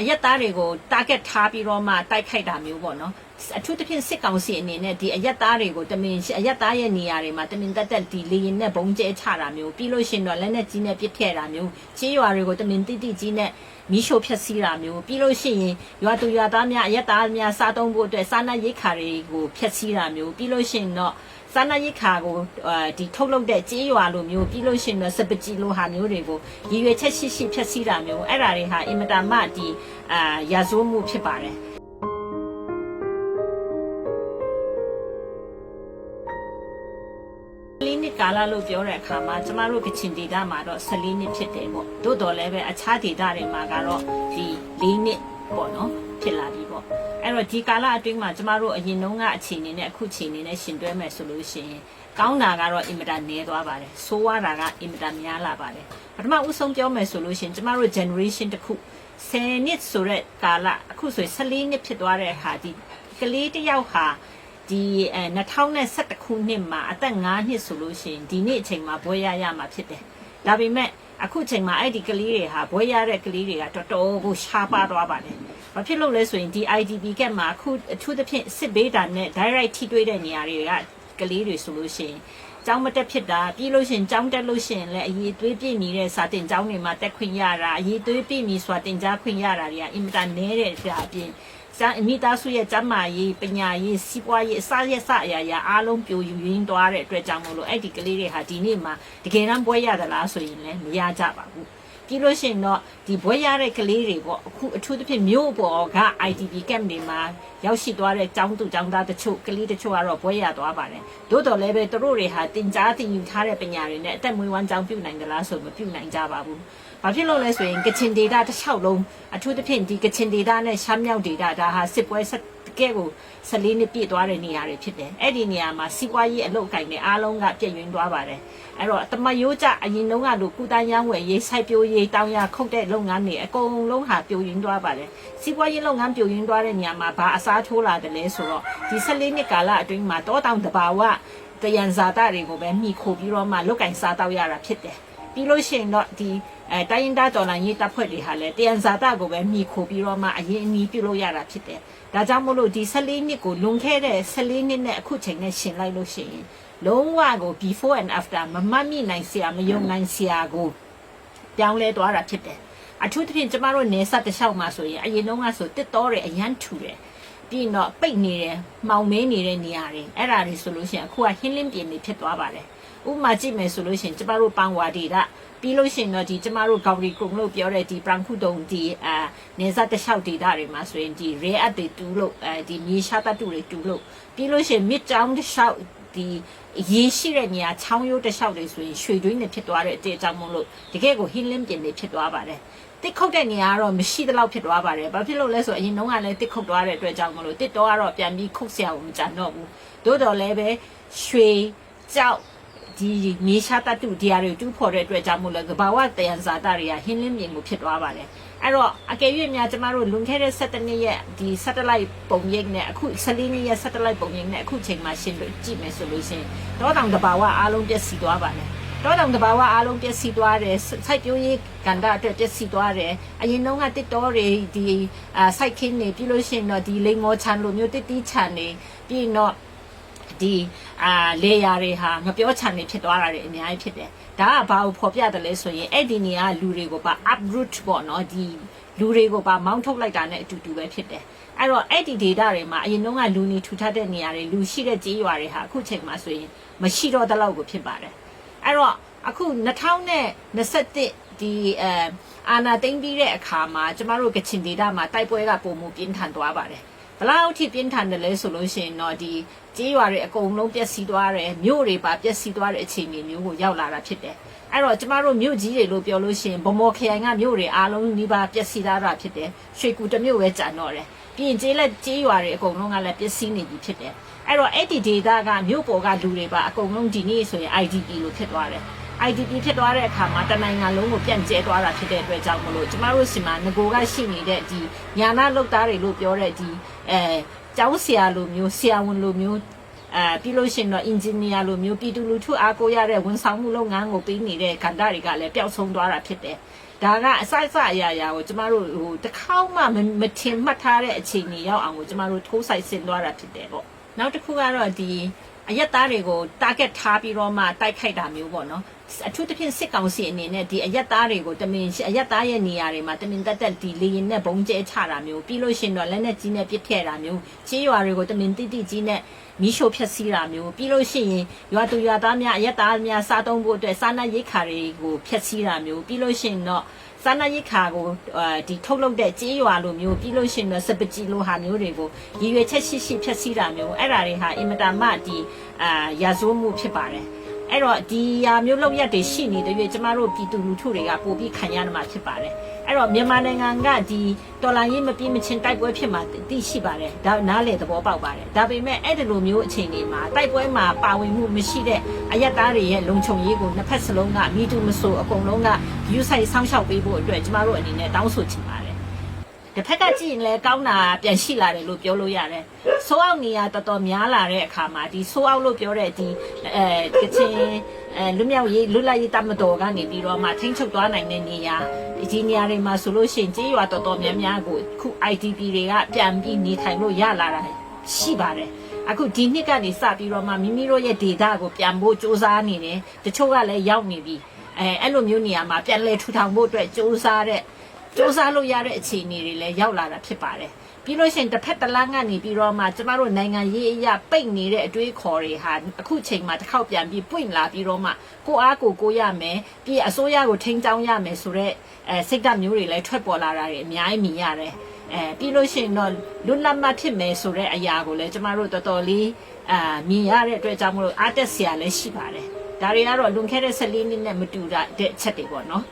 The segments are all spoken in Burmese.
အရက်သားတွေကို target ထားပြီးတော့မှတိုက်ခိုက်တာမျိုးပေါ့နော်အထူးသဖြင့်စစ်ကောင်စီအနေနဲ့ဒီအရက်သားတွေကိုတမင်အရက်သားရဲ့နေရာတွေမှာတမင်တက်တက်ဒီလေရင်နဲ့ဘုံကျဲချတာမျိုးပြီးလို့ရှရင်တော့လက်နဲ့ကြီးနဲ့ပစ်ထည့်တာမျိုးချေးရွာတွေကိုတမင်တိတိကြီးနဲ့မီးရှို့ဖျက်ဆီးတာမျိုးပြီးလို့ရှိရင်ရွာသူရွာသားများအရက်သားများစားသုံးဖို့အတွက်စားနပ်ရိက္ခာတွေကိုဖျက်ဆီးတာမျိုးပြီးလို့ရှိရင်တော့ စားနပ်ရိက္ခာကိုဒီထုတ်လုပ်တဲ့ကြေးရွာလိုမျိုးပြီးလို့ရှိရင်တော့စပကြီလိုဟာမျိုးတွေကိုရည်ရွယ်ချက်ရှိရှိဖျက်ဆီးတာမျိုးအဲ့ဒါတွေဟာအင်မတန်မှဒီအာရာဇဝတ်မှုဖြစ်ပါတယ်14နှစ်ကာလလို့ပြောတဲ့အခါမှာကျမတို့ကချင်ဒေတာမှာတော့14နှစ်ဖြစ်တယ်ပေါ့သို့တော်လည်းပဲအခြားဒေတာတွေမှာကတော့ဒီ4နှစ်ပေါ့နော်ဖြစ်လာပြီပေါ့ အဲ့တော့ဒီကာလအတွင်းမှာကျမတို့အရင်တုန်းကအခြေအနေနဲ့အခုအခြေအနေနဲ့ရှင်တွဲမယ်ဆိုလို့ရှိရင်ကောင်းတာကတော့အင်မတန်နည်းသွားပါတယ်ဆိုးရတာကအင်မတန်များလာပါတယ်ပထမဦးဆုံးပြောမယ်ဆိုလို့ရှိရင်ကျမတို့ generation တစ်ခု10နှစ်ဆိုတဲ့ကာလအခုဆိုရင်14နှစ်ဖြစ်သွားတဲ့အခါဒီကလေးတစ်ယောက်ဟာဒီအဲ2021ခုနှစ်မှာအသက်9နှစ်ဆိုလို့ရှိရင်ဒီနေ့အချိန်မှာဘွဲရရမှာဖြစ်တယ်။ဒါပေမဲ့အခုချိန်မှာအဲ့ဒီကလေးတွေဟာဘွဲရတဲ့ကလေးတွေကတော်တော်ကိုရှားပါသွားပါတယ်။ ဘာဖြစ်လို့လဲဆိုရင်ဒီ IDP ကမှာအခုအထူးသဖြင့်စစ်ဘေးတာနဲ့ direct ထိတွေ့တဲ့နေရာတွေကကလေးတွေဆိုလို့ရှိရင်ကျောင်းမတက်ဖြစ်တာပြီးလို့ရှိရင်ကျောင်းတက်လို့ရှိရင်လည်းအရေးသွေးပြည့်မီတဲ့စာတင်ကျောင်းတွေမှာတက်ခွင့်ရတာအရေးသွေးပြည့်မီစွာတင်ကြားခွင့်ရတာတွေကအင်မတန်နည်းတဲ့ကြာအပြင်ကျန်မိသားစုရဲ့ကျန်းမာရေးပညာရေးစီးပွားရေးအစရစအရာရာအားလုံးပြိုယူရင်းသွားတဲ့အတွက်ကြောင့်မလို့အဲ့ဒီကလေးတွေဟာဒီနေ့မှာတကယ်တမ်းပွဲရသလားဆိုရင်လည်းမရကြပါဘူး ပြီးလို့ရှိရင်တော့ဒီဘွဲရတဲ့ကလေးတွေပေါ့အခုအထူးသဖြင့်မြို့ပေါ်က IDP camp တွေမှာရောက်ရှိသွားတဲ့ចောင်းသူចောင်းသားတချို့ကလေးတချို့ကတော့ဘွဲရသွားပါတယ်သို့တော်လည်းပဲသူတို့တွေဟာတင်ကြားတင်ယူထားတဲ့ပညာတွေနဲ့အသက်မွေးဝမ်းကြောင်းပြုနိုင်ကြလားဆိုမပြုနိုင်ကြပါဘူးဘာဖြစ်လို့လဲဆိုရင်ကချင်ဒေတာတစ်လျှောက်လုံးအထူးသဖြင့်ဒီကချင်ဒေတာနဲ့ရှမ်းမြောက်ဒေတာဒါဟာစစ်ပွဲဆက်တ ကယ်ကို14နှစ်ပြည့်သွားတဲ့နေရာတွေဖြစ်တယ်အဲ့ဒီနေရာမှာစီးပွားရေးအလုပ်အကင်တွေအားလုံးကပြည့်ရင်းသွားပါတယ်အဲ့တော့တမယိုးကြအရင်တုန်းကလိုကုတန်းရမ်းဝယ်ရေးစိုက်ပျိုးရေးတောင်ရခုတ်တဲ့လုပ်ငန်းတွေအကုန်လုံးဟာပြိုရင်းသွားပါတယ်စီးပွားရေးလုပ်ငန်းပြိုရင်းသွားတဲ့နေရာမှာဘာအစားထိုးလာတယ်လဲဆိုတော့ဒီ14နှစ်ကာလအတွင်းမှာတောတောင်တဘာဝတယံဇာတာတွေကိုပဲမိခိုပြီးတော့မှလုတ်ကင်စားတော့ရတာဖြစ်တယ်ပြီးလို့ရှိရင်တော့ဒီအဲတိုင်းရင်းသားတော်လှန်ရေးတပ်ဖွဲ့တွေဟာလည်းတယံဇာတာကိုပဲမိခိုပြီးတော့မှအရင်အနည်းပြုလုပ်ရတာဖြစ်တယ်။ ဒါကြောင့်မို့လို့ဒီ14နှစ်ကိုလွန်ခဲ့တဲ့14နှစ်နဲ့အခုချိန်နဲ့ရှင်လိုက်လို့ရှိရင်လုံးဝကို before and after မမှတ်မိနိုင်စရာမယုံနိုင်စရာကိုပြောင်းလဲသွားတာဖြစ်တယ်။အထူးသဖြင့်ကျမတို့နေဆက်တစ်လျှောက်မှာဆိုရင်အရင်တုန်းကဆိုတစ်တော်တွေအရန်ထူတယ်။ပြီးတော့ပိတ်နေတယ်မှောင်မဲနေတဲ့နေရာတွေအဲ့ဒါတွေဆိုလို့ရှိရင်အခုကဟင်းလင်းပြင်တွေဖြစ်သွားပါတယ်။ဥပမာကြည့်မယ်ဆိုလို့ရှိရင်ကျမတို့ပန်းဝါဒေတာ ပြီးလို့ရှိရင်တော့ဒီကျမတို့ဂေါရီကုံလို့ပြောတဲ့ဒီပရန်ခုတုံဒီအာနေစားတလျှောက်ဒေတာတွေမှာဆိုရင်ဒီ rare at တွေတူလို့အဲဒီမြေရှားတတူတွေတူလို့ပြီးလို့ရှိရင် mid town တလျှောက်ဒီရေရှိတဲ့နေရာချောင်းရိုးတလျှောက်တွေဆိုရင်ရွှေတွင်းတွေဖြစ်သွားတဲ့အတေအကြောင်းမလို့တကယ်ကိုဟင်းလင်းပြင်တွေဖြစ်သွားပါတယ်တစ်ခုတ်တဲ့နေရာကတော့မရှိသလောက်ဖြစ်သွားပါတယ်။ဘာဖြစ်လို့လဲဆိုအရင်တုန်းကလည်းတစ်ခုတ်သွားတဲ့အတွက်ကြောင့်မလို့တစ်တော့ကတော့ပြန်ပြီးခုတ်ဆရာကိုမကြံတော့ဘူး။သို့တော်လည်းပဲရွှေကြောက် ဒီမြေရှားတတုဒီဟာတွေတူးဖော်တဲ့အတွက်ကြောင့်မို့လဲကဘာဝတယံဇာတာတွေကဟင်းလင်းမြင်ကိုဖြစ်သွားပါတယ်အဲ့တော့အကယ်၍များကျမတို့လွန်ခဲ့တဲ့7နှစ်ရဲ့ဒီ satellite ပုံရိပ်နဲ့အခု14နှစ်ရဲ့ satellite ပုံရိပ်နဲ့အခုချိန်မှာရှင်းလို့ကြည့်မယ်ဆိုလို့ရှိရင်တောတောင်တဘာဝအားလုံးပြည့်စည်သွားပါတယ်တောတောင်တဘာဝအားလုံးပြည့်စည်သွားတယ်စိုက်ပျိုးရေးကဏ္ဍအတွက်ပြည့်စည်သွားတယ်အရင်တုန်းကတစ်တော်တွေဒီအာစိုက်ခင်းနေပြီးလို့ရှိရင်တော့ဒီလိန်ငေါချန်လိုမျိုးတစ်တီးချန်နေပြီးတော့ ဒီအာလေယာတွေဟာငပြောချန်နေဖြစ်သွားတာတွေအများကြီးဖြစ်တယ်ဒါကဘာကိုဖော်ပြတယ်လဲဆိုရင်အဲ့ဒီနေရာလူတွေကိုပါ uproot ပေါ့နော်ဒီလူတွေကိုပါမောင်းထုတ်လိုက်တာနဲ့အတူတူပဲဖြစ်တယ်အဲ့တော့အဲ့ဒီ data တွေမှာအရင်တုန်းကလူနေထူထပ်တဲ့နေရာတွေလူရှိတဲ့ကြေးရွာတွေဟာအခုချိန်မှာဆိုရင်မရှိတော့တဲ့လောက်ကိုဖြစ်ပါတယ်အဲ့တော့အခု2021ဒီအဲအာနာသိမ့်ပြီးတဲ့အခါမှာကျမတို့ကချင် data မှာတိုက်ပွဲကပုံမှုပြင်းထန်သွားပါတယ် ဘလောက်ထိပြင်းထန်တယ်လဲဆိုလို့ရှိရင်တော့ဒီကြေးရွာတွေအကုန်လုံးပျက်စီးသွားတယ်မြို့တွေပါပျက်စီးသွားတဲ့အခြေအနေမျိုးကိုရောက်လာတာဖြစ်တယ်အဲ့တော့ကျမတို့မြို့ကြီးတွေလို့ပြောလို့ရှိရင်ဗမော်ခရိုင်ကမြို့တွေအားလုံးဒီပါပျက်စီးသွားတာဖြစ်တယ်ရွှေကူတစ်မြို့ပဲကျန်တော့တယ်ပြီးရင်ကျေးလက်ကြေးရွာတွေအကုန်လုံးကလည်းပျက်စီးနေပြီဖြစ်တယ်အဲ့တော့အဲ့ဒီဒေတာကမြို့ပေါ်ကလူတွေပါအကုန်လုံးဒီနေ့ဆိုရင် IDP လို့ဖြစ်သွားတယ် IDP ဖြစ်သွားတဲ့အခါမှာတနိုင်ငံလုံးကိုပြန့်ကျဲသွားတာဖြစ်တဲ့အတွက်ကြောင့်မလို့ကျမတို့စီမှာငကိုကရှိနေတဲ့ဒီညာနာလုတ်သားတွေလို့ပြောတဲ့ဒီ အဲကျောင်းဆရာလိုမျိုးဆရာဝန်လိုမျိုးအဲပြီးလို့ရှိရင်တော့ engineer လိုမျိုးပြည်သူလူထုအားကိုးရတဲ့ဝန်ဆောင်မှုလုပ်ငန်းကိုပေးနေတဲ့ကဏ္ဍတွေကလည်းပျောက်ဆုံးသွားတာဖြစ်တယ်။ဒဒါကအစအစအရာရာကိုကျမတို့ဟိုတစ်ခေါက်မှမမထင်မှတ်ထားတဲ့အခြေအနေရောက်အောင်ကိုကျမတို့ထိုးဆိုင်ဆင်သွားတာဖြစ်တယ်ပေါ့နောက်တစ်ခုကတော့ဒီအရက်သားတွေကို target ထားပြီးတော့မှတိုက်ခိုက်တာမျိုးပေါ့နော် အထူးသဖြင့်စစ်ကောင်စီအနေနဲ့ဒီအရက်သားတွေကိုတမင်အရက်သားရဲ့နေရာတွေမှာတမင်တက်တက်ဒီလေရင်နဲ့ဘုံကျဲချတာမျိုးပြီးလို့ရှရင်တော့လက်နဲ့ကြီးနဲ့ပစ်ထည့်တာမျိုးချေးရွာတွေကိုတမင်တိတိကြီးနဲ့မီးရှို့ဖျက်ဆီးတာမျိုးပြီးလို့ရှိရင်ရွာသူရွာသားများအရက်သားများစားသုံးဖို့အတွက်စားနပ်ရိက္ခာတွေကိုဖျက်ဆီးတာမျိုးပြီးလို့ရှိရင်တော့စားနပ်ရိက္ခာကိုဒီထုတ်လုပ်တဲ့ကြေးရွာလိုမျိုးပြီးလို့ရှိရင်တော့စပကြီလိုဟာမျိုးတွေကိုရည်ရွယ်ချက်ရှိရှိဖျက်ဆီးတာမျိုးအဲ့ဒါတွေဟာအင်မတန်မှဒီအာရာဇဝတ်မှုဖြစ်ပါတယ် အဲ့တော့ဒီဟာမျိုးလောက်ရက်တွေရှိနေတဲ့ရွေးကျမတို့ပြည်သူလူထုတွေကပို့ပြီးခံရမှာဖြစ်ပါတယ်အဲ့တော့မြန်မာနိုင်ငံကဒီတော်လိုင်းရေးမပြင်းမချင်းတိုက်ပွဲဖြစ်မှာသိရှိပါတယ်ဒါနားလေသဘောပေါက်ပါတယ်ဒါပေမဲ့အဲ့ဒီလိုမျိုးအခြေအနေမှာတိုက်ပွဲမှာပါဝင်မှုမရှိတဲ့အယက်သားတွေရဲ့လုံခြုံရေးကိုနှစ်ဖက်စလုံးကမိတူမဆိုအကုန်လုံးကယူဆိုင်ဆောင်းလျှောက်ပေးဖို့အတွက်ကျမတို့အနေနဲ့တောင်းဆိုချင်ပါတယ် တစ်ဖက်ကကြည့်ရင်လည်းကောင်းတာပြန်ရှိလာတယ်လို့ပြောလို့ရတယ်။ဆိုးအောက်နေရတော်တော်များလာတဲ့အခါမှာဒီဆိုးအောက်လို့ပြောတဲ့ဒီအဲကချင်အဲလွမြောက်ရေးလွတ်လပ်ရေးတမတော်ကနေပြီးတော့မှထိန်းချုပ်သွားနိုင်တဲ့နေရာဒီနေရာတွေမှာဆိုလို့ရှိရင်ကြေးရွာတော်တော်များများကိုခု IDP တွေကပြန်ပြီးနေထိုင်လို့ရလာတာရှိပါတယ်။အခုဒီနှစ်ကနေစပြီးတော့မှမိမိတို့ရဲ့ဒေတာကိုပြန်ဖို့စ조사နေတယ်တချို့ကလည်းရောက်နေပြီအဲအဲ့လိုမျိုးနေရာမှာပြန်လဲထူထောင်ဖို့အတွက်စ조사တဲ့ စ조사လို့ရတဲ့အခြေအနေတွေလည်းရောက်လာတာဖြစ်ပါတယ်ပြီးလို့ရှိရင်တစ်ဖက်တစ်လမ်းကနေပြီးတော့မှကျမတို့နိုင်ငံရေးအရာပိတ်နေတဲ့အတွေးခေါ်တွေဟာအခုချိန်မှာတစ်ခေါက်ပြန်ပြီးပွင့်လာပြီးတော့မှကိုအားကိုကိုရမယ်ပြီးအစိုးရကိုထိန်းချောင်းရမယ်ဆိုတော့အဲစိတ်ဓာတ်မျိုးတွေလည်းထွက်ပေါ်လာတာတွေအများကြီးမြင်ရတယ်အဲပြီးလို့ရှိရင်တော့လွတ်လပ်မှဖြစ်မယ်ဆိုတဲ့အရာကိုလည်းကျမတို့တော်တော်လေးအာမြင်ရတဲ့အတွက်ကြောင့်မလို့အားတက်စရာလည်းရှိပါတယ်ဒါတွေကတော့လွန်ခဲ့တဲ့14နှစ်နဲ့မတူတဲ့အချက်တွေပေါ့နော်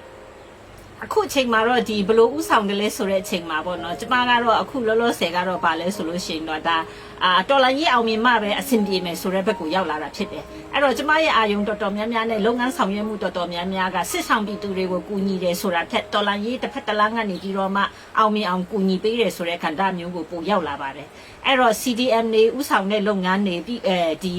အခုအချိန်မှာတော့ဒီဘလို့ဥဆောင်တယ်လဲဆိုတဲ့အချိန်မှာပေါ့နော်ကျမကတော့အခုလောလောဆယ်ကတော့ပါလဲဆိုလို့ရှိရင်တော့ဒါအာတော်လိုင်းကြီးအောင်မြင်မှပဲအဆင်ပြေမယ်ဆိုတဲ့ဘက်ကိုရောက်လာတာဖြစ်တယ်အဲ့တော့ကျမရဲ့အာယုံတော်တော်များများနဲ့လုပ်ငန်းဆောင်ရွက်မှုတော်တော်များများကစစ်ဆောင်ပြည်သူတွေကိုကူညီတယ်ဆိုတာထက်တော်လိုင်းကြီးတစ်ဖက်တစ်လားကနေပြီးတော့မှအောင်မြင်အောင်ကူညီပေးတယ်ဆိုတဲ့ခန္ဓာမျိုးကိုပို့ရောက်လာပါတယ်အဲ့တော့ CDM တွေဥဆောင်တဲ့လုပ်ငန်းတွေပြီးအဲဒီ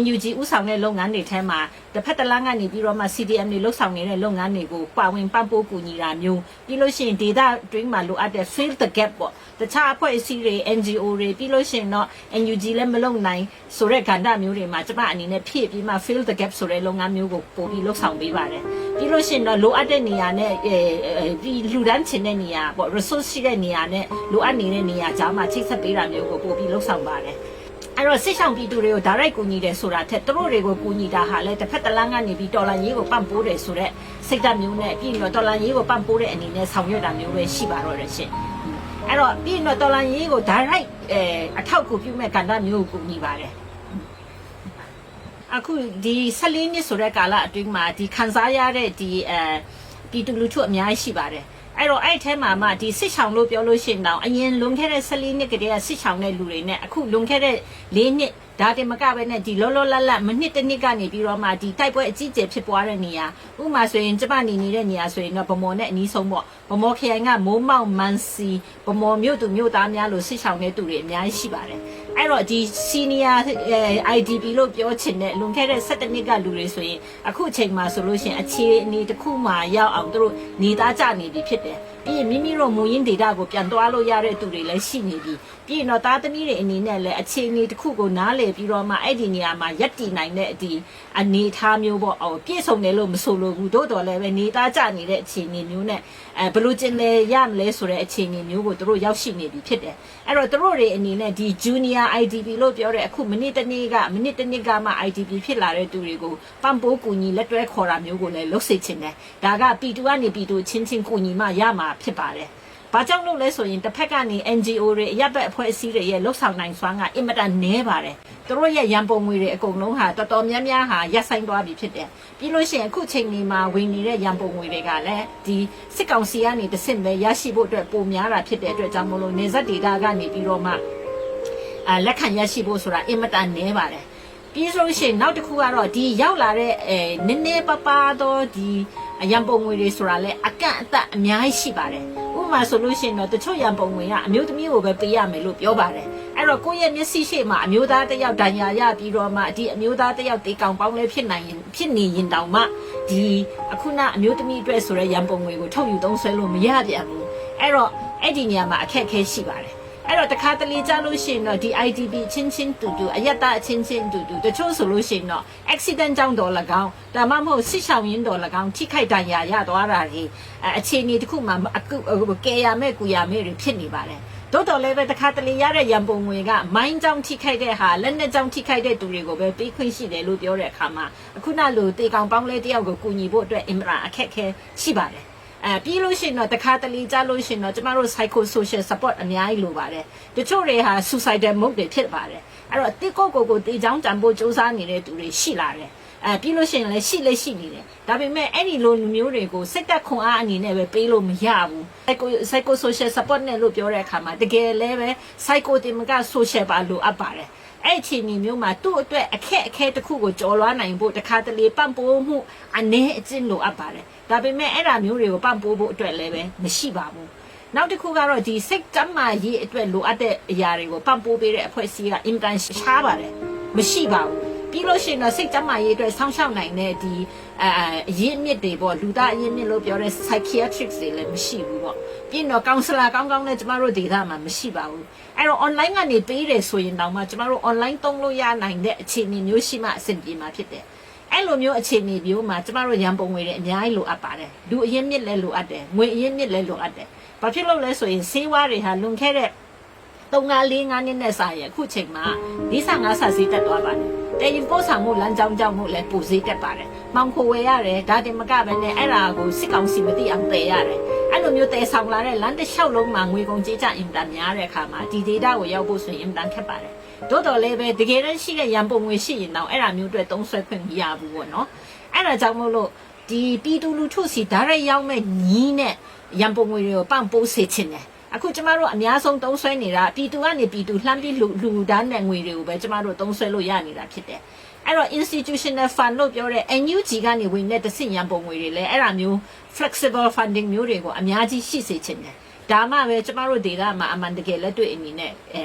NUG ဥဆောင်တဲ့လုပ်ငန်းတွေထဲမှာတစ်ဖက်တစ်လားကနေပြီးတော့မှ CDM တွေလှုပ်ဆောင်နေတဲ့လုပ်ငန်းတွေကိုပါဝင်ပံ့ပိုးကူညီတာမျိုးပြီးလို့ရှိရင် data တွင်းမှာလိုအပ်တဲ့ fill the gap ပေါ့တခြားအဖွဲ့အစည်းတွေ NGO တွေပြီးလို့ရှိရင်တော့ NUG လည်းမလုပ်နိုင်ဆိုတဲ့ကဏ္ဍမျိုးတွေမှာကျမအနေနဲ့ဖြည့်ပြီးမှ fill the gap ဆိုတဲ့လုပ်ငန်းမျိုးကိုပို့ပြီးလှုပ်ဆောင်ပေးပါတယ်ပြီးလို့ရှိရင်တော့လိုအပ်တဲ့နေရာနဲ့အဲပြီးလူဒန်းချင်တဲ့နေရာပေါ့ resource ရှိတဲ့နေရာနဲ့လိုအပ်နေတဲ့နေရာကြားမှာချိတ်ဆက်ပေးတာမျိုးကိုပို့ပြီးလှုပ်ဆောင်ပါတယ်အဲ့တော့စစ်ဆောင်ပြည်သူတွေကို direct ကူညီတယ်ဆိုတာထက်သူတို့တွေကိုကူညီတာဟာလည်းတစ်ဖက်တစ်လမ်းကနေပြီးတော်လန်ရေးကိုပံ့ပိုးတယ်ဆိုတော့စိတ်ဓာတ်မျိုးနဲ့ပြီးတော့တော်လန်ရေးကိုပံ့ပိုးတဲ့အနေနဲ့ဆောင်ရွက်တာမျိုးပဲရှိပါတော့တယ်ရှင်အဲ့တော့ပြီးတော့တော်လန်ရေးကို direct အဲအထောက်အကူပြုမဲ့ကဏ္ဍမျိုးကိုကူညီပါတယ်အခုဒီ14နှစ်ဆိုတဲ့ကာလအတွင်းမှာဒီခံစားရတဲ့ဒီအဲပြည်သူလူထုအများကြီးရှိပါတယ် အဲ့တော့အဲ့ထဲမှာမှဒီစစ်ဆောင်လို့ပြောလို့ရှိရင်တော့အရင်လွန်ခဲ့တဲ့14နှစ်ကတည်းကစစ်ဆောင်တဲ့လူတွေနဲ့အခုလွန်ခဲ့တဲ့4နှစ်ဒါတင်မကပဲနဲ့ဒီလောလောလတ်လတ်မနှစ်တစ်နှစ်ကနေပြီးတော့မှဒီတိုက်ပွဲအကြီးကျယ်ဖြစ်ပွားတဲ့နေရာဥပမာဆိုရင်ကျမနေနေတဲ့နေရာဆိုရင်တော့ဗမော်နဲ့အနီးဆုံးပေါ့ဗမော်ခရိုင်ကမိုးမောက်မန်စီဗမော်မြို့သူမြို့သားများလို့စစ်ဆောင်တဲ့သူတွေအများကြီးရှိပါတယ် အဲ့တော့ဒီ senior IDP လို့ပြောချင်တဲ့လွန်ခဲ့တဲ့17နှစ်ကလူတွေဆိုရင်အခုအချိန်မှာဆိုလို့ရှိရင်အခြေအနေတစ်ခုမှရောက်အောင်သူတို့နေသားကြနေပြီဖြစ်တယ် ပြီးရင်မိမိတို့မူရင်းဒေတာကိုပြန်သွားလို့ရတဲ့သူတွေလည်းရှိနေပြီပြီးရင်တော့သားသမီးတွေအနေနဲ့လည်းအခြေအနေတစ်ခုကိုနားလည်ပြီးတော့မှအဲ့ဒီနေရာမှာရက်တည်နိုင်တဲ့ဒီအနေထားမျိုးပေါ့အော်ပြည့်စုံတယ်လို့မဆိုလို့ဘူးတို့တော်လည်းပဲနေသားကြနေတဲ့အခြေအနေမျိုးနဲ့အဲဘလို့ကျင်လဲရမလဲဆိုတဲ့အခြေအနေမျိုးကိုတို့ရောက်ရှိနေပြီဖြစ်တယ်အဲ့တော့တို့တွေအနေနဲ့ဒီ junior IDP လို့ပြောတဲ့အခုမိနစ်တစ်နေ့ကမိနစ်တစ်နေ့ကမှ IDP ဖြစ်လာတဲ့သူတွေကိုပံ့ပိုးကူညီလက်တွဲခေါ်တာမျိုးကိုလည်းလုပ်စေချင်တယ်ဒါကပီတူကနေပီတူချင်းချင်းကူညီမှရမှာဖြစ်ပါတယ်။ဘာကြောင့်လို့လဲဆိုရင်တစ်ဖက်ကနေ NGO တွေအရက်ဘက်အဖွဲ့အစည်းတွေရဲ့လှုပ်ဆောင်နိုင်စွမ်းကအင်မတန်နည်းပါတယ်။သူတို့ရဲ့ရန်ပုံငွေတွေအကုန်လုံးဟာတော်တော်များများဟာရပ်ဆိုင်သွားပြီဖြစ်တယ်။ပြီးလို့ရှိရင်အခုချိန်ဒီမှာဝင်နေတဲ့ရန်ပုံငွေတွေကလည်းဒီစစ်ကောင်စီကနေတစ်ဆင့်ပဲရရှိဖို့အတွက်ပုံများတာဖြစ်တဲ့အတွက်ကြောင့်မလို့နေဆက်ဒေတာကနေပြီးတော့မှအာလက်ခံရရှိဖို့ဆိုတာအင်မတန်နည်းပါတယ်။ပြီးဆိုရှင်နောက်တစ်ခုကတော့ဒီရောက်လာတဲ့အဲနည်းနည်းပပတော့ဒီ အရန်ပုံငွေတွေဆိုတာလဲအကန့်အသတ်အများကြီးရှိပါတယ်ဥပမာဆိုလို့ရှိရင်တော့တချို့ရန်ပုံငွေကအမျိုးသမီးကိုပဲပေးရမယ်လို့ပြောပါတယ်အဲ့အဲ့တော့ကိုယ့်ရဲ့မျက်စိရှိမှာအမျိုးသားတစ်ယောက်ဒဏ်ရာရပြီးတော့မှဒီအမျိုးသားတစ်ယောက်တေကောင်ပေါင်းလဲဖြစ်နိုင်ရင်ဖြစ်နေရင်တောင်မှဒီအခုနအမျိုးသမီးအတွက်ဆိုရဲရန်ပုံငွေကိုထုတ်ယူသုံးဆွဲလို့မရပြန်ဘူးအဲ့တော့အဲ့ဒီနေရာမှာအခက်အခဲရှိပါတယ် အဲ့တော့တခါတလေကြလို့ရှိရင်တော့ဒီ IDP ချင်းချင်းတူတူအယက်သားအချင်းချင်းတူတူတချို့ဆိုလို့ရှိရင်တော့ accident ကြောင့်တော့၎င်းဒါမှမဟုတ်ဆစ်ဆောင်ရင်းတော့၎င်းထိခိုက်ဒဏ်ရာရသွားတာတွေအဲအခြေအနေတစ်ခုမှအခုကဲရမဲ့ကူရမဲ့တွေဖြစ်နေပါတယ်တိုးတော်လည်းပဲတခါတလေရတဲ့ရန်ပုံငွေကမိုင်းကြောင့်ထိခိုက်တဲ့ဟာလက်နဲ့ကြောင့်ထိခိုက်တဲ့သူတွေကိုပဲပေးခွင့်ရှိတယ်လို့ပြောတဲ့အခါမှာအခုနလိုတေကောင်ပေါင်းလဲတယောက်ကိုကူညီဖို့အတွက်အင်မရာအခက်အခဲရှိပါတယ် အဲပြီးလို့ရှိရင်တော့တခါတလေကြားလို့ရှိရင်တော့ကျမတို့ psycho social support အများကြီးလိုပါတယ်တချို့တွေဟာ suicidal mode တွေဖြစ်ပါတယ်အဲ့တော့တိကိုကိုကိုတေချောင်းတံဖို့စူးစမ်းနေတဲ့သူတွေရှိလာတယ်အဲပြီးလို့ရှိရင်လည်းရှိလည်းရှိနေတယ်ဒါပေမဲ့အဲ့ဒီလိုလူမျိုးတွေကိုစိတ်သက်ခွန်အားအနေနဲ့ပဲပေးလို့မရဘူး psycho psycho social support နဲ့လို့ပြောတဲ့အခါမှာတကယ်လည်းပဲ psycho တင်မက social ပါလို့အပ်ပါတယ် အဲ့အချိန်မျိုးမှာသူ့အတွက်အခက်အခဲတစ်ခုကိုကြော်လွှားနိုင်ဖို့တခါတလေပံ့ပိုးမှုအနေအကျင့်လိုအပ်ပါတယ်ဒါပေမဲ့အဲ့ဒါမျိုးတွေကိုပံ့ပိုးဖို့အတွက်လည်းပဲမရှိပါဘူးနောက်တစ်ခုကတော့ဒီစိတ်ကြမ်းမာရေးအတွက်လိုအပ်တဲ့အရာတွေကိုပံ့ပိုးပေးတဲ့အဖွဲ့အစည်းကအင်တန်ရှားပါတယ်မရှိပါဘူး ပြီးလို့ရှိရင်တော့စိတ်ကြမ်းမာရေးအတွက်ဆောင်းရှောက်နိုင်တဲ့ဒီအအရင်းအမြစ်တွေပေါ့လူသားအရင်းအမြစ်လို့ပြောတဲ့ psychiatrics တွေလည်းမရှိဘူးပေါ့ပြီးတော့ counselor ကောင်းကောင်းလည်းကျမတို့ဒေသမှာမရှိပါဘူးအဲ့တော့ online ကနေပေးတယ်ဆိုရင်တောင်မှကျမတို့ online သုံးလို့ရနိုင်တဲ့အခြေအနေမျိုးရှိမှအဆင်ပြေမှာဖြစ်တယ်အဲ့လိုမျိုးအခြေအနေမျိုးမှာကျမတို့ရန်ပုံငွေတွေအများကြီးလိုအပ်ပါတယ်လူအရင်းမြစ်လည်းလိုအပ်တယ်ငွေအရင်းမြစ်လည်းလိုအပ်တယ်ဘာဖြစ်လို့လဲဆိုရင်ဆေးဝါးတွေဟာလွန်ခဲ့တဲ့ 3 5 4 5နှစ်နဲ့စာရင်အခုချိန်မှာ45ဆဈေးတက်သွားပါတယ်တရင်ပို့ဆောင်မှုလမ်းကြောင်းကြောင့်မို့လဲပူဈေးတက်ပါတယ်။မောင်ခိုဝယ်ရတယ်ဒါတင်မကပဲနဲ့အဲ့ဒါကိုစစ်ကောင်စီမသိအောင်တည်ရတယ်။အဲ့လိုမျိုးတည်ဆောင်လာတဲ့လမ်းတစ်လျှောက်လုံးမှာငွေကုန်ကြေးကျအင်တန်များတဲ့အခါမှာဒီဒေတာကိုရောက်ဖို့ဆိုရင်အင်တန်ခက်ပါတယ်။တိုးတော်လည်းပဲတကယ်တမ်းရှိတဲ့ရန်ပုံငွေရှိရင်တော့အဲ့ဒါမျိုးအတွက်သုံးဆွဲခွင့်မရဘူးပေါ့နော်။အဲ့ဒါကြောင့်မို့လို့ဒီပြည်သူလူထုစီဓာတ်ရိုက်ရောက်မဲ့ညီးနဲ့ရန်ပုံငွေတွေကိုပန့်ပိုးစေချင်တယ်။ အခုကျမတို့အများဆုံးသုံးဆွဲနေတာပြည်သူကနေပြည်သူလှမ်းပြီးလူလူဒန်းတဲ့ငွေတွေကိုပဲကျမတို့သုံးဆွဲလို့ရနေတာဖြစ်တယ်။အဲ့တော့ institutional fund လို့ပြောတဲ့ NUG ကနေဝင်တဲ့တဆင့်ရန်ပုံငွေတွေလည်းအဲ့ဒါမျိုး flexible funding မျိုးတွေကိုအများကြီးရှိစေချင်တယ်။ဒါမှပဲကျမတို့ဒေတာမှာအမှန်တကယ်လက်တွေ့အနေနဲ့အဲ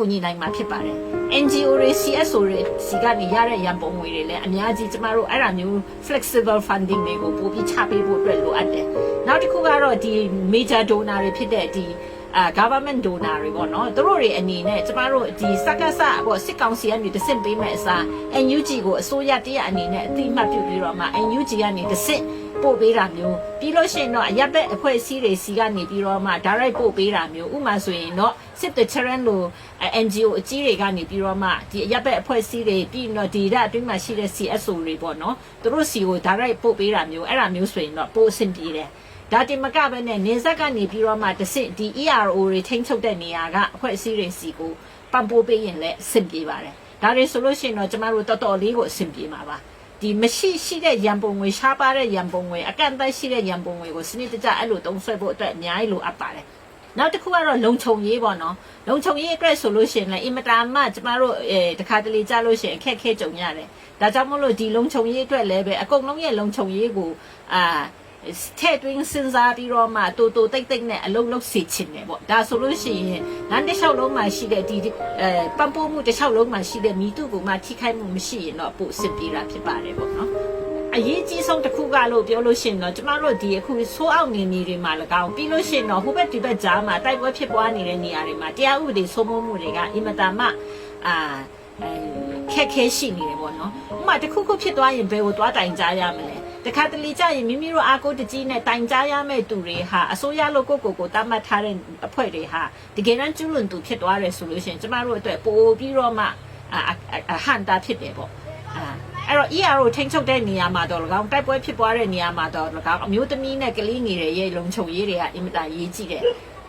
ကိုညီနိုင်မှာဖြစ်ပါတယ် NGO တွေ CSO တွေစီကနေရတဲ့ရန်ပုံငွေတွေလည်းအများကြီးကျမတို့အဲ့ဒါမျိုး flexible funding တွေကိုပို့ပြီးချပေးဖို့အတွက်လိုအပ်တယ်နောက်တစ်ခုကတော့ဒီ major donor တွေဖြစ်တဲ့ဒီ အာ government donor တွေပေါ့နော်သူတို့တွေအနေနဲ့ကျမတို့ဒီစက္ကစပေါ့စစ်ကောင်စီကနေတဆင့်ပေးမဲ့အစား NUG ကိုအစိုးရတရအနေနဲ့အတိအမှတ်ပြုပြီးတော့မှ NUG ကနေတဆင့်ပို့ပေးတာမျိုးပြီးလို့ရှိရင်တော့အရက်ဘက်အဖွဲ့အစည်းတွေစီကနေပြီးတော့မှ direct ပို့ပေးတာမျိုးဥပမာဆိုရင်တော့စစ်တချရန်လို NGO အကြီးတွေကနေပြီးတော့မှဒီအရက်ဘက်အဖွဲ့အစည်းတွေပြီးတော့ဒီရက်အတွင်းမှာရှိတဲ့ CSO တွေပေါ့နော်သူတို့စီကို direct ပို့ပေးတာမျိုးအဲ့ဒါမျိုးဆိုရင်တော့ပို့အဆင်ပြေတယ် ဒါတင်မကပဲနဲ့နေဆက်ကနေပြီးတော့မှတဆင့်ဒီ ERO တွေထိန်းချုပ်တဲ့နေရာကအဖွဲ့အစည်းတွေစီကိုပံ့ပိုးပေးရင်လည်းအဆင်ပြေပါတယ်ဒါတွေဆိုလို့ရှိရင်တော့ကျမတို့တော်တော်လေးကိုအဆင်ပြေမှာပါဒီမရှိရှိတဲ့ရန်ပုံငွေရှားပါတဲ့ရန်ပုံငွေအကန့်အသတ်ရှိတဲ့ရန်ပုံငွေကိုစနစ်တကျအဲ့လိုသုံးစွဲဖို့အတွက်အများကြီးလိုအပ်ပါတယ်နောက်တစ်ခုကတော့လုံခြုံရေးပေါ့နော်လုံခြုံရေးအတွက်ဆိုလို့ရှိရင်လည်းအင်မတာမှကျမတို့အဲတခါတလေကြားလို့ရှိရင်အခက်ခဲကြုံရတယ်ဒါကြောင့်မို့လို့ဒီလုံခြုံရေးအတွက်လည်းပဲအကုန်လုံးရဲ့လုံခြုံရေးကိုအာ ထဲ့တွင်းစဉ်းစားပြီးတော့မှတူတူတိတ်တိတ်နဲ့အလုံးလုံးစီချင်တယ်ပေါ့ဒါဆိုလို့ရှိရင်လမ်းတစ်လျှောက်လုံးမှာရှိတဲ့ဒီအဲပံ့ပိုးမှုတစ်လျှောက်လုံးမှာရှိတဲ့မိတုကမှထိခိုက်မှုမရှိရင်တော့ပို့စစ်ပြေးတာဖြစ်ပါတယ်ပေါ့နော်အရေးကြီးဆုံးတစ်ခုကလို့ပြောလို့ရှိရင်တော့ကျမတို့ဒီအခုဆိုးအောက်နေနေတွေမှာ၎င်းပြီးလို့ရှိရင်တော့ဟိုဘက်ဒီဘက်ကြားမှာတိုက်ပွဲဖြစ်ပွားနေတဲ့နေရာတွေမှာတရားဥပဒေစိုးမိုးမှုတွေကအင်မတန်မှအာအဲခက်ခဲရှိနေတယ်ပေါ့နော်ဥပမာတစ်ခုခုဖြစ်သွားရင်ဘယ်ကိုသွားတိုင်ကြရမလဲ တခါတလေကြရင်မိမိတို့အားကိုးတကြီးနဲ့တိုင်ကြားရမယ့်သူတွေဟာအစိုးရလို့ကိုကိုကိုတတ်မှတ်ထားတဲ့အဖွဲ့တွေဟာတကယ်တမ်းကျွလွန်သူဖြစ်သွားတယ်ဆိုလို့ရှိရင်ကျမတို့အတွက်ပိုပြီးတော့မှအဟန်တာဖြစ်တယ်ပေါ့အာအဲ့တော့ ERO ထိန်းချုပ်တဲ့နေရာမှာတော့၎င်းတိုက်ပွဲဖြစ်ပွားတဲ့နေရာမှာတော့၎င်းအမျိုးသမီးနဲ့ကလေးငယ်တွေရဲ့လုံခြုံရေးတွေကအင်မတန်ရေးကြည့်တယ်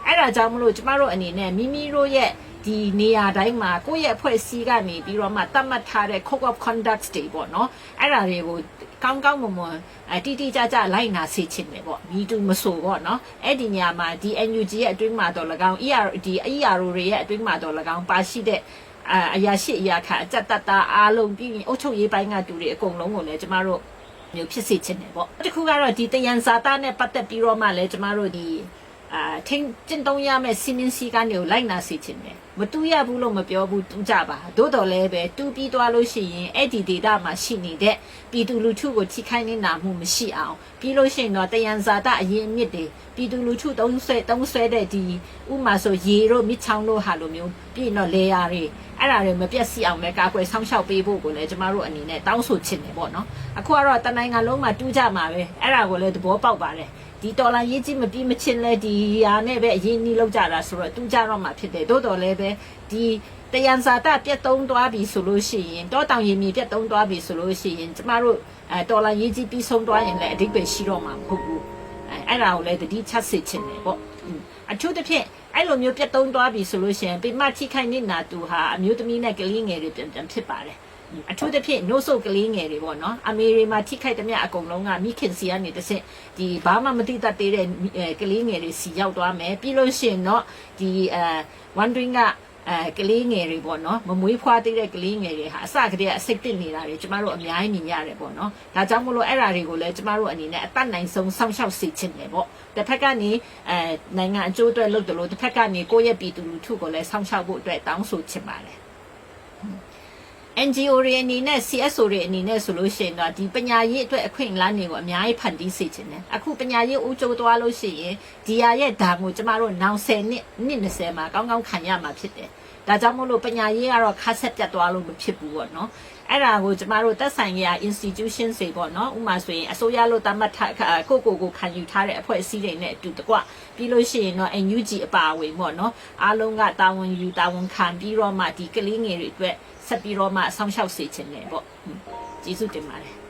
အဲ့ဒါကြောင့်မလို့ကျမတို့အနေနဲ့မိမိတို့ရဲ့ ဒီနေရာတိုင်းမှာကိုယ့်ရဲ့အဖွဲ့အစည်းကနေပြီးတော့မှတတ်မှတ်ထားတဲ့ code of conduct တွေပေါ့နော်အဲ့ဒါတွေကိုကောင်းကောင်းမွန်မွန်အတီတီကြကြလိုက်နာစေချင်တယ်ပေါ့မီတူမဆိုပေါ့နော်အဲ့ဒီညမှာဒီ NUG ရဲ့အတွင်းမှာတော့၎င်း ER ဒီ ERO တွေရဲ့အတွင်းမှာတော့၎င်းပါရှိတဲ့အအရာရှိအရာခအကြက်တတ်တာအားလုံးပြီးရင်အုတ်ချုပ်ရေးပိုင်းကတူတွေအကုန်လုံးကိုလည်းကျမတို့မျိုးဖြစ်စေချင်တယ်ပေါ့တခုကတော့ဒီတယန်ဇာတာနဲ့ပတ်သက်ပြီးတော့မှလည်းကျမတို့ဒီ အာထင်းကျင့်သုံးရမယ့်စီမင်းစည်းကမ်းတွေကိုလိုက်နာစေချင်တယ်မတူရဘူးလို့မပြောဘူးတူကြပါသို့တော်လည်းပဲတူပြီးသွားလို့ရှိရင်အဲ့ဒီဒေတာမှာရှိနေတဲ့ပြည်သူလူထုကိုထိခိုက်နေတာမှုမရှိအောင်ပြီးလို့ရှိရင်တော့တယံဇာတအရင်အမြစ်တွေပြည်သူလူထုသုံးဆွဲသုံးဆွဲတဲ့ဒီဥမာဆိုရေတို့မြစ်ချောင်းတို့ဟာလိုမျိုးပြီးရင်တော့လေယာတွေအဲ့ဒါတွေမပြတ်စီအောင်ပဲကာကွယ်ဆောင်းရှောက်ပေးဖို့ကိုလည်းကျမတို့အနေနဲ့တောင်းဆိုချင်တယ်ပေါ့နော်အခုကတော့တနိုင်ငံလုံးမှာတူးကြမှာပဲအဲ့ဒါကိုလည်းသဘောပေါက်ပါတယ် ဒီတော်လာရေးကြီးမပြီးမချင်းလဲဒီဟာနဲ့ပဲအရင်နီးလောက်ကြတာဆိုတော့တူးကြတော့မှဖြစ်တယ်တိုးတော်လည်းပဲဒီတယံဇာတပြတ်သုံးသွားပြီဆိုလို့ရှိရင်တောတောင်ရင်မြေပြတ်သုံးသွားပြီဆိုလို့ရှိရင်ကျမတို့အဲတော်လာရေးကြီးပြီးဆုံးသွားရင်လည်းအဓိပ္ပာယ်ရှိတော့မှာမဟုတ်ဘူးအဲအဲ့ဒါကိုလည်းတတိချက်စစ်ချင်တယ်ပေါ့อืมအထူးသဖြင့်အဲ့လိုမျိုးပြတ်သုံးသွားပြီဆိုလို့ရှိရင်ပိမထိခိုက်နေတာတူဟာအမျိုးသမီးနဲ့ကလေးငယ်တွေပြန်ပြန်ဖြစ်ပါတယ် အထူးသဖြင့်နှုတ်ဆုပ်ကလေးငယ်တွေပေါ့နော်အမေရိမှာထိခိုက်တဲ့မြတ်အကုန်လုံးကမိခင်စီကနေတစ်ဆင့်ဒီဘာမှမသိတတ်သေးတဲ့အဲကလေးငယ်တွေစီရောက်သွားမယ်ပြီးလို့ရှိရင်တော့ဒီအဲ wondering ကအဲကလေးငယ်တွေပေါ့နော်မမွေးဖွားသေးတဲ့ကလေးငယ်တွေဟာအစကတည်းကအစိတ်တစ်နေတာတွေကျမတို့အများကြီးမြင်ရတယ်ပေါ့နော်ဒါကြောင့်မလို့အဲ့ဓာတွေကိုလည်းကျမတို့အနေနဲ့အတတ်နိုင်ဆုံးစောင့်ရှောက်စေချင်တယ်ပေါ့တစ်ဖက်ကနေအဲနိုင်ငံအကျိုးအတွက်လုပ်တယ်လို့တစ်ဖက်ကနေကိုယ့်ရဲ့ပြည်သူလူထုကိုလည်းစောင့်ရှောက်ဖို့အတွက်တောင်းဆိုချင်ပါတယ် NGO တွေအနေနဲ့ CSO တွေအနေနဲ့ဆိုလို့ရှိရင်တော့ဒီပညာရေးအတွက်အခွင့်အလမ်းတွေကိုအများကြီးဖန်တီးစေချင်တယ်။အခုပညာရေးဦးကျိုးသွားလို့ရှိရင်ဒီဟာရဲ့ဓာတ်ကိုကျမတို့နောက်10နှစ်နှစ်20မှာကောင်းကောင်းခံရမှာဖြစ်တယ်။ဒါကြောင့်မို့လို့ပညာရေးကတော့ခါဆက်ပြတ်သွားလို့မဖြစ်ဘူးပေါ့နော်။ အဲ့ဒါကိုကျမတို့သက်ဆိုင်ရာ institution တွေပေါ့နော်ဥပမာဆိုရင်အစိုးရလို့တတ်မှတ်ထားကိုကိုကိုခံယူထားတဲ့အဖွဲ့အစည်းတွေနဲ့အတူတကွပြီးလို့ရှိရင်တော့ NUG အပါအဝင်ပေါ့နော်အားလုံးကတာဝန်ယူတာဝန်ခံပြီးတော့မှဒီကလေးငယ်တွေအတွက်ဆက်ပြီးတော့မှဆောင်းလျှောက်စေချင်တယ်ပေါ့။ကျေးဇူးတင်ပါတယ်